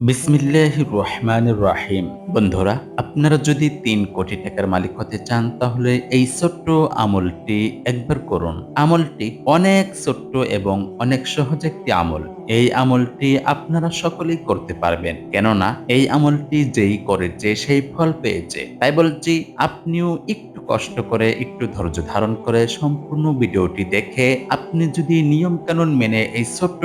বিসমিল্লাহ রহমান রাহিম। বন্ধুরা, আপনারা যদি তিন কোটি টাকার মালিক হতে চান, তাহলে এই ছোট্ট আমলটি একবার করুন। আমলটি অনেক ছোট্ট এবং অনেক সহজ একটি আমল। এই আমলটি আপনারা সকলেই করতে পারবেন। কেননা এই আমলটি যেই করেছে, সেই ফল পেয়েছে। তাই বলছি, আপনিও একটু কষ্ট করে, একটু ধৈর্য ধারণ করে সম্পূর্ণ ভিডিওটি দেখে আপনি যদি নিয়ম কানুন মেনে এই ছোট্ট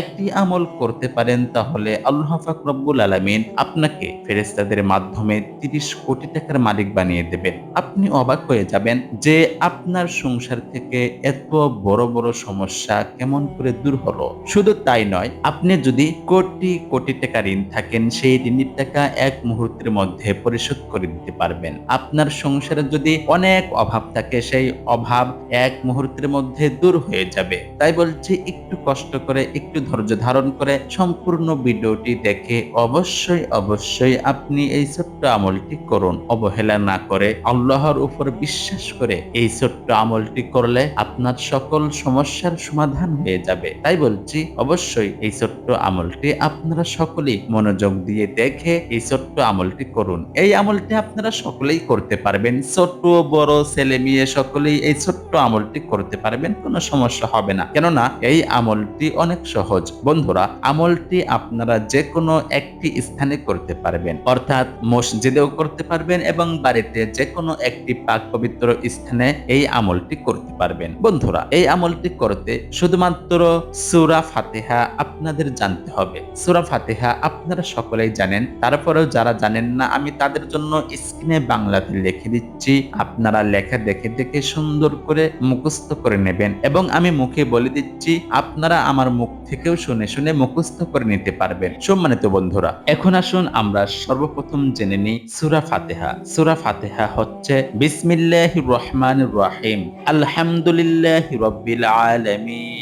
একটি আমল করতে পারেন, তাহলে আল্লাহ পাক রব্বুল আলামিন আপনাকে ফেরেস্তাদের মাধ্যমে তিরিশ কোটি টাকার মালিক বানিয়ে দেবেন। আপনি অবাক হয়ে যাবেন যে আপনার সংসার থেকে এত বড় বড় সমস্যা কেমন করে দূর হলো। শুধু তাই নয়, আপনি যদি কোটি কোটি টাকা ঋণ থাকেন, সেই ঋণের টাকা এক মুহূর্তের মধ্যে পরিশোধ করে দিতে পারবেন। আপনার সংসারে যদি অনেক অভাব থাকে, সেই অভাব এক মুহূর্তের মধ্যে দূর হয়ে যাবে। তাই বলছি, একটু কষ্ট করে, একটু ধৈর্য ধারণ করে সম্পূর্ণ ভিডিওটি দেখে অবশ্যই অবশ্যই আপনি এই ছোট্ট আমলটি করুন। অবহেলা না করে, আল্লাহর উপর বিশ্বাস করে এই ছোট্ট আমলটি করলে আপনার সকল সমস্যার সমাধান হয়ে যাবে। তাই বলছি, অবশ্যই এই ছোট্ট আমলটি আপনারা সকলেই মনোযোগ দিয়ে দেখে এই ছোট্ট আমলটি করুন। এই আমলটি আপনারা সকলেই করতে পারবেন। ছোট্ট, বড়, ছেলে, মেয়ে সকলেই এই ছোট্ট আমলটি করতে পারবেন, কোনো সমস্যা হবে না। কেননা এই আমলটি অনেক সহজ। বন্ধুরা, আমলটি আপনারা যে কোনো একটি স্থানে করতে পারবেন। অর্থাৎ মসজিদেও করতে পারবেন এবং বাড়িতে যে কোনো একটি পাক পবিত্র স্থানে এই আমলটি করতে পারবেন। বন্ধুরা, এই আমলটি করতে শুধুমাত্র সুরা ফাতেহা আপনাদের জানতে হবে। সুরা ফাতেহা আপনারা সকলেই জানেন। তারপরেও যারা জানেন না, আমি তাদের জন্য স্ক্রিনে বাংলাতে লিখে দিচ্ছি। আপনারা লেখা দেখে দেখে সুন্দর করে মুখস্থ করে নেবেন এবং আমি মুখে বলে দিচ্ছি, আপনারা আমার মুখ থেকেও শুনে শুনে মুখস্থ করে নিতে পারবেন। সম্মানিত বন্ধুরা, এখন আসুন আমরা সর্বপ্রথম জেনে নিই সুরা ফাতেহা। সুরা ফাতেহা হচ্ছে বিসমিল্লাহ রহমান রাহিম, আলহামদুলিল্লাহ রব্বিল আলামিন।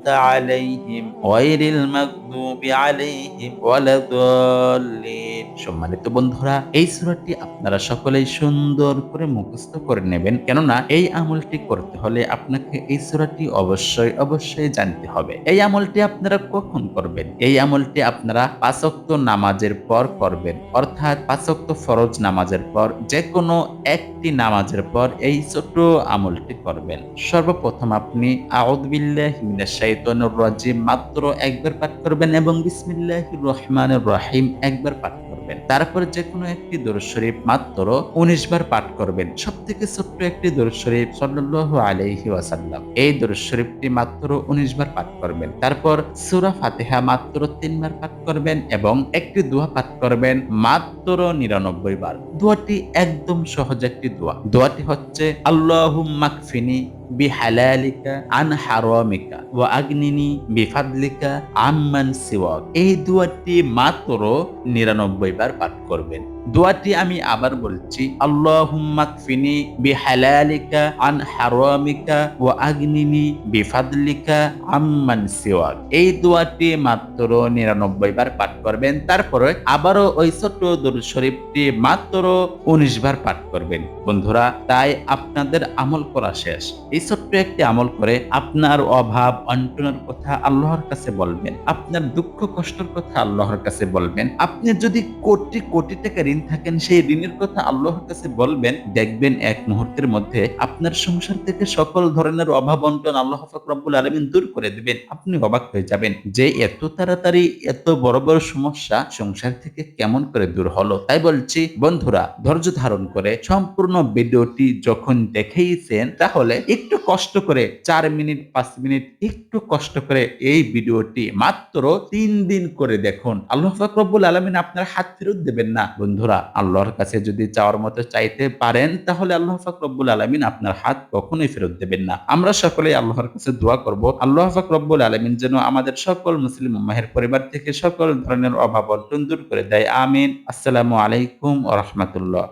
আলাইহিম গায়রিল মাগদুবি আলাইহিম ওয়ালাদ-দাল্লিন সম্মানিত বন্ধুরা, এই সূরাটি আপনারা সকলেই সুন্দর করে মুখস্থ করে নেবেন। কেননা এই আমলটি করতে হলে আপনাকে এই সূরাটি অবশ্যই অবশ্যই জানতে হবে। এই আমলটি আপনারা কখন করবেন? এই আমলটি আপনারা পাঁচক্ত নামাজের পর করবেন। অর্থাৎ পাঁচক্ত ফরজ নামাজের পর যে কোনো একটি নামাজের পর এই ছোট আমলটি করবেন। সর্বপ্রথম আপনি আউযবিল্লাহি মিনাশ শাইতানির রাজিম মাত্র একবার পাঠ করবেন এবং বিসমিল্লাহির রহমানির রহিম একবার পাঠ করবেন। তারপর যে কোনো একটি দরুদ শরীফ মাত্র 19 বার পাঠ করবেন। সবথেকে ছোট্ট একটি দরুদ শরীফ সাল্লাল্লাহু আলাইহি ওয়াসাল্লাম। এই দরুদ শরীফটি মাত্র 19 বার পাঠ করবেন। তারপর সূরা ফাতিহা মাত্র 3 বার পাঠ করবেন এবং একটি দোয়া পাঠ করবেন মাত্র 99 বার। দোয়াটি একদম সহজ একটি দোয়া। দোয়াটি হচ্ছে, আল্লাহুম্মা কফিনি বিহালালিকা আন হারামিকা ওয়া আগ্নিনি বিফাদলিকা আম্মান সিওয়াক এই দুয়ারটি মাত্র নিরানব্বই বার পাঠ করবেন। দোয়াটি আমি আবার বলছি, আল্লাহুম্মা কফিনি বিহালালিকা, আন হারামিকা, ওয়া আগনিনি বিফাদলিকা, আম্মান সিওয়াক। এই দোয়াটি মাত্র নিরানব্বই বার পাঠ করবেন, তারপরে আবারও ওই ছোট্ট দরুদ শরীফটি মাত্র উনিশ বার পাঠ করবেন। বন্ধুরা, তাই আপনাদের আমল করা শেষ। এই ছোট্ট একটি আমল করে আপনার অভাব অন্টনের কথা আল্লাহর কাছে বলবেন, আপনার দুঃখ কষ্টের কথা আল্লাহর কাছে বলবেন, আপনি যদি কোটি কোটি টাকা ঋণ থাকেন, সেই ঋণের কথা আল্লাহর কাছে বলবেন, দেখবেন এক মুহূর্তের মধ্যে আপনার সংসার থেকে সকল ধরনের অভাব অন্টন আল্লাহ ফাকরাবুল আলমিন দূর করে দিবেন, আপনি অবাক হয়ে যাবেন যে এত তাড়াতাড়ি এত বড় বড় সমস্যা সংসার থেকে কেমন করে দূর হলো। তাই বলছি, বন্ধুরা, ধৈর্য ধারণ করে সম্পূর্ণ ভিডিওটি যখন দেখেইছেন, তাহলে একটু কষ্ট করে চার মিনিট, পাঁচ মিনিট একটু কষ্ট করে এই ভিডিওটি মাত্র তিন দিন করে দেখুন। আল্লাহ ফাকরবুল আলমিন আপনার হাত ফেরত দেবেন না। বন্ধুরা, আল্লাহর কাছে যদি চাওয়ার মতো চাইতে পারেন, তাহলে আল্লাহ ফাকরবুল আলমিন আপনার হাত কখনোই ফেরত দেবেন না। আমরা সকলেই আল্লাহর কাছে দোয়া করব, আল্লাহ ফাকরবুল আলমিন যেন আমাদের সকল মুসলিম মাহের পরিবার থেকে সকল ধরনের অভাব অর্জন দূর করে দেয়। আমিন। আসসালামু আলাইকুম ও রহমতুল্লাহ।